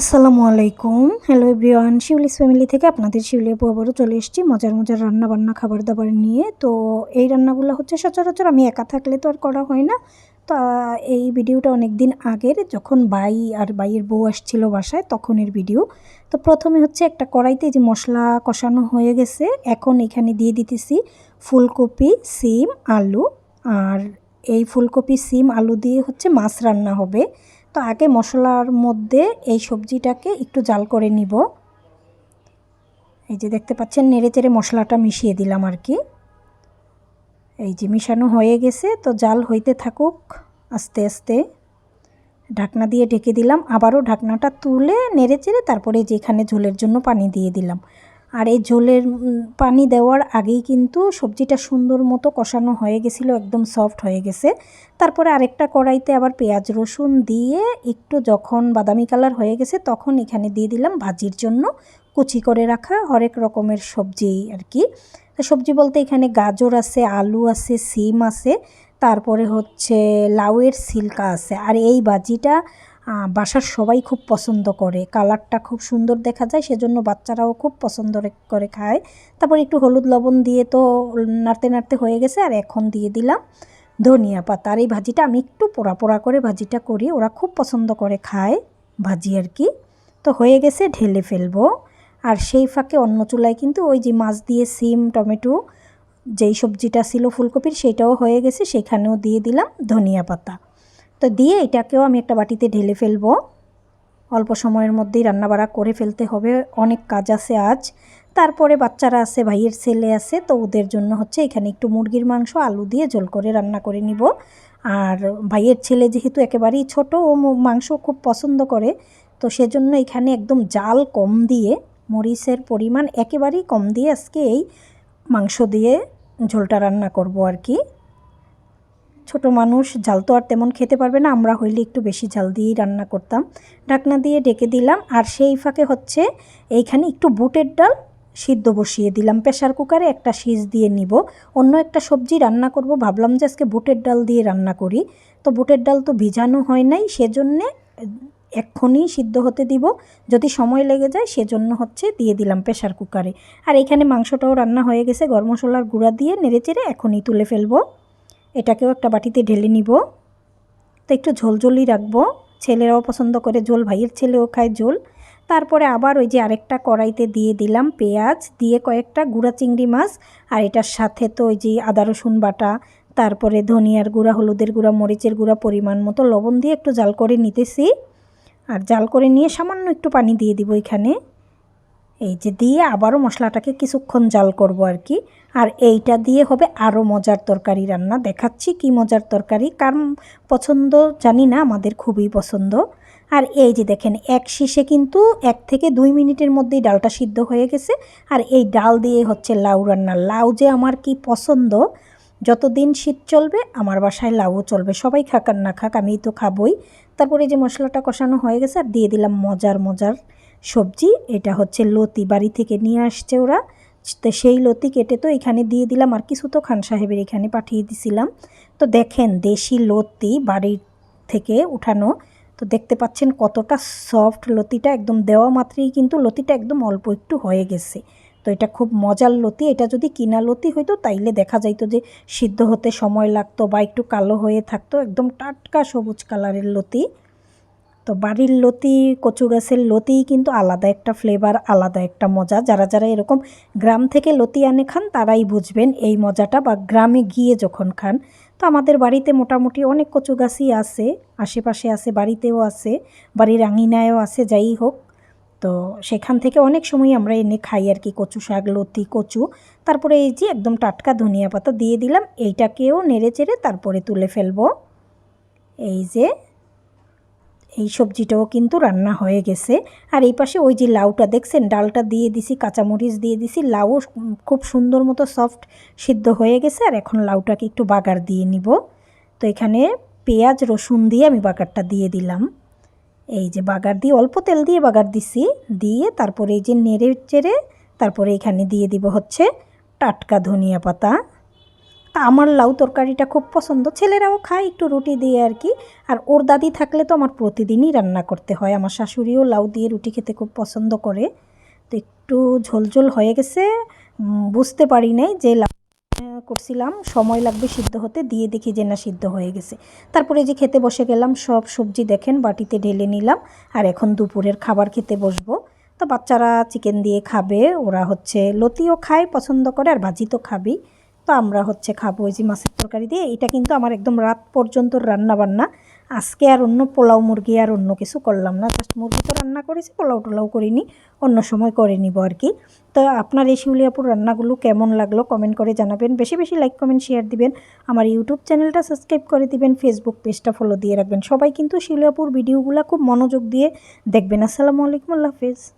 আসসালামু আলাইকুম। Hello everyone Shiuli's family থেকে আপনাদের শিউলি আপু আবারও চলে এসেছি। মজার মজার রান্না বান্না খাবার দাবার নিয়ে। তো এই রান্নাগুলো হচ্ছে সচরাচর আমি একা থাকলে তো আর করা হয় না। তো এই ভিডিওটা অনেক দিন আগের, যখন ভাই আর ভাইয়ের বউ আসছিল বাসায়, তখনের ভিডিও। তো প্রথমে হচ্ছে একটা কড়াইতে যে মশলা কষানো হয়ে গেছে। এখন এখানে দিয়ে দিতেছি ফুলকপি, সিম, আলু। আর এই ফুলকপি, সিম, আলু দিয়ে হচ্ছে মাছ রান্না হবে। তো আগে মশলার মধ্যে এই সবজিটাকে একটু জাল করে নিব। এই যে দেখতে পাচ্ছেন নেড়ে চেড়ে মশলাটা মিশিয়ে দিলাম আর কি। এই যে মিশানো হয়ে গেছে, তো জাল হইতে থাকুক আস্তে আস্তে। ঢাকনা দিয়ে ঢেকে দিলাম, আবারও ঢাকনাটা তুলে নেড়ে চেড়ে তারপরে যেখানে ঝোলের জন্য পানি দিয়ে দিলাম। আর এই ঝোলের পানি দেওয়ার আগেই কিন্তু সবজিটা সুন্দর মতো কষানো হয়ে গেছিল একদম সফট হয়ে গেছে। তারপরে আরেকটা কড়াইতে আবার পেঁয়াজ রসুন দিয়ে একটু যখন বাদামি কালার হয়ে গেছে তখন এখানে দিয়ে দিলাম ভাজির জন্য কুচি করে রাখা হরেক রকমের সবজি আর কি। সবজি বলতে এখানে গাজর আছে আলু আছে সিম আছে তারপরে হচ্ছে লাউয়ের সিল্কা আছে। আর এই আহ, বাসার সবাই খুব পছন্দ করে। কালারটা খুব সুন্দর দেখা যায়, সেজন্য বাচ্চারাও খুব পছন্দ করে খায়। তারপর একটু হলুদ লবণ দিয়ে তো নাড়তে নাড়তে হয়ে গেছে, আর এখন দিয়ে দিলাম ধনিয়া পাতা। আর এই ভাজিটা আমি একটু পোড়া পোড়া করে ভাজিটা করি, ওরা খুব পছন্দ করে খায় ভাজি আর কি। তো হয়ে গেছে, ঢেলে ফেলব। আর সেই ফাঁকে অন্য চুলায় কিন্তু ওই যে মাছ দিয়ে সিম, টমেটো, যেই সবজিটা ছিল ফুলকপির, সেটাও হয়ে গেছে, সেখানেও দিয়ে দিলাম ধনিয়া পাতা। তো দিয়ে এটাকেও আমি একটা বাটিতে ঢেলে ফেলব। অল্প সময়ের মধ্যেই রান্নাবাড়া করে ফেলতে হবে। অনেক কাজ আছে আজ। তারপরে বাচ্চারা আছে, ভাইয়ের ছেলে আছে, তো ওদের জন্য হচ্ছে এখানে একটু মুরগির মাংস, আলু দিয়ে ঝোল করে রান্না করে নিব। আর ভাইয়ের ছেলে যেহেতু একেবারেই ছোট, ও মাংস খুব পছন্দ করে, তো সেজন্য এখানে একদম জাল কম দিয়ে, মরিচের পরিমাণ একেবারেই কম দিয়ে আজকে এই মাংস দিয়ে ঝোলটা রান্না করব আর কি। ছোট মানুষ জাল তো আর তেমন খেতে পারবে না। আমরা হইলে একটু বেশি জাল দিয়েই রান্না করতাম। ঢাকনা দিয়ে ডেকে দিলাম। আর সেই ফাঁকে হচ্ছে এইখানে একটু বুটের ডাল সিদ্ধ বসিয়ে দিলাম। প্রেশার কুকারে একটা সিজ দিয়ে নিব। অন্য একটা সবজি রান্না করব। ভাবলাম যে আজকে বুটের ডাল দিয়ে রান্না করি। তো বুটের ডাল তো ভিজানো হয় নাই। সেজন্যে এক্ষুনি সিদ্ধ হতে দিব। যদি সময় লেগে যায় সেজন্য হচ্ছে দিয়ে দিলাম প্রেশার কুকারে। আর এখানে মাংসটাও রান্না হয়ে গেছে। গরম মশলার গুঁড়া দিয়ে নেড়েচেড়ে এখনই তুলে ফেলব। এটাকেও একটা বাটিতে ঢেলে নিব। তো একটু ঝোলঝোলই রাখব। ছেলেরাও পছন্দ করে ঝোল, ভাইয়ের ছেলেও খায় ঝোল। তারপরে আবার ওই যে আরেকটা কড়াইতে দিয়ে দিলাম পেঁয়াজ, দিয়ে কয়েকটা গুঁড়া চিংড়ি মাছ, আর এটার সাথে তো ওই যে আদা, রসুন বাটা, তারপরে ধনিয়ার গুঁড়া, হলুদের গুঁড়া, মরিচের গুঁড়া পরিমাণ মতো লবণ দিয়ে একটু জাল করে নিতেছি। আর জাল করে নিয়ে সামান্য একটু পানি দিয়ে দিব এখানে। এই যে দিয়ে আবারও মশলাটাকে কিছুক্ষণ জাল করব আর কি। আর এইটা দিয়ে হবে আরও মজার তরকারি রান্না। দেখাচ্ছি কি মজার তরকারি, কার পছন্দ জানি না, আমাদের খুবই পছন্দ। আর এই যে দেখেন, এক শীষে কিন্তু এক থেকে দুই মিনিটের মধ্যেই ডালটা সিদ্ধ হয়ে গেছে। আর এই ডাল দিয়ে হচ্ছে লাউ রান্না। লাউ যে আমার কি পছন্দ, যতদিন শীত চলবে আমার বাসায় লাউও চলবে। সবাই খাক আর না খাক আমি তো খাবই। তারপরে যে মশলাটা কষানো হয়ে গেছে, আর দিয়ে দিলাম মজার মজার সবজি, এটা হচ্ছে লতি বাড়ি থেকে নিয়ে আসছে ওরা। তো সেই লতি কেটে তো এখানে দিয়ে দিলাম, আর কিছু তো খান সাহেবের এখানে পাঠিয়ে দিছিলাম। তো দেখেন, দেশি লতি বাড়ির থেকে উঠানো। তো দেখতে পাচ্ছেন কতটা সফট লতিটা, একদম দেওয়া মাত্রই কিন্তু লতিটা একদম অল্প একটু হয়ে গেছে। তো এটা খুব মজার লতি, এটা যদি কিনা লতি হইতো তাইলে দেখা যাইতো যে সিদ্ধ হতে সময় লাগতো বা একটু কালো হয়ে থাকতো, একদম টাটকা সবুজ কালারের লতি। তো বাড়ির লতি, কচু গাছের লতিই কিন্তু আলাদা একটা ফ্লেভার আলাদা একটা মজা। যারা যারা এরকম গ্রাম থেকে লতি আনে খান, তারাই বুঝবেন এই মজাটা বা গ্রামে গিয়ে যখন খান। তো আমাদের বাড়িতে মোটামুটি অনেক কচু গাছই আছে, আশেপাশে আছে, বাড়িতেও আছে, বাড়ির আঙিনায়ও আছে, যাই হোক। তো সেখান থেকে অনেক সময় আমরা এনে খাই আর কি, কচু শাক, লতি, কচু। তারপরে এই যে একদম টাটকা ধনিয়া পাতা দিয়ে দিলাম, এইটাকেও নেড়ে চেড়ে তারপরে তুলে ফেলব। এই যে এই সবজিটাও কিন্তু রান্না হয়ে গেছে। আর এই পাশে ওই যে লাউটা দেখছেন? ডালটা দিয়ে দিছি, কাঁচামরিচ দিয়ে দিছি। লাউ খুব সুন্দর মতো সফট সিদ্ধ হয়ে গেছে। আর এখন লাউটাকে একটু বাগার দিয়ে নিব। তো এখানে পেঁয়াজ, রসুন দিয়ে আমি বাগারটা দিয়ে দিলাম। এই যে বাগার দিয়ে, অল্প তেল দিয়ে বাগার দিছি। দিয়ে তারপরে এই যে নেড়ে চেড়ে তারপরে এখানে দিয়ে দিব হচ্ছে টাটকা ধনিয়া পাতা। আমার লাউ তরকারিটা খুব পছন্দ। ছেলেরাও খায়, একটু রুটি দিয়ে আর কি। আর ওর দাদি থাকলে তো আমার প্রতিদিনই রান্না করতে হয়। আমার শাশুড়িও লাউ দিয়ে রুটি খেতে খুব পছন্দ করে। তো একটু ঝোলঝোল হয়ে গেছে। বুঝতে পারি নাই যে লাউ করছিলাম, সময় লাগবে সিদ্ধ হতে, দিয়ে দেখি যে না সিদ্ধ হয়ে গেছে। তারপরে যে খেতে বসে গেলাম, সব সবজি দেখেন, বাটিতে ঢেলে নিলাম। আর এখন দুপুরের খাবার খেতে বসবো। তো বাচ্চারা চিকেন দিয়ে খাবে, ওরা হচ্ছে লতিও খায়, পছন্দ করে, আর ভাজি তো খাবেই। তো আমরা হচ্ছে খাব ওই যে মাছের তরকারি দিয়ে। এটা কিন্তু আমার একদম রাত পর্যন্ত রান্না বান্না আজকে আর অন্য পোলাও মুরগি আর অন্য কিছু করলাম না। জাস্ট মুরগি তো রান্না করেছি, পোলাও টোলাও করিনি, অন্য সময় করে নিব আর কি। তো আপনার এই শিউলিয়াপুর রান্নাগুলো কেমন লাগল কমেন্ট করে জানাবেন। বেশি বেশি লাইক, কমেন্ট, শেয়ার দিবেন। আমার ইউটিউব চ্যানেলটা সাবস্ক্রাইব করে দিবেন ফেসবুক পেজটা ফলো দিয়ে রাখবেন। সবাই কিন্তু শিউলিয়াপুর ভিডিওগুলো খুব মনোযোগ দিয়ে দেখবেন। আসসালামু আলাইকুম, আল্লাহ হাফেজ।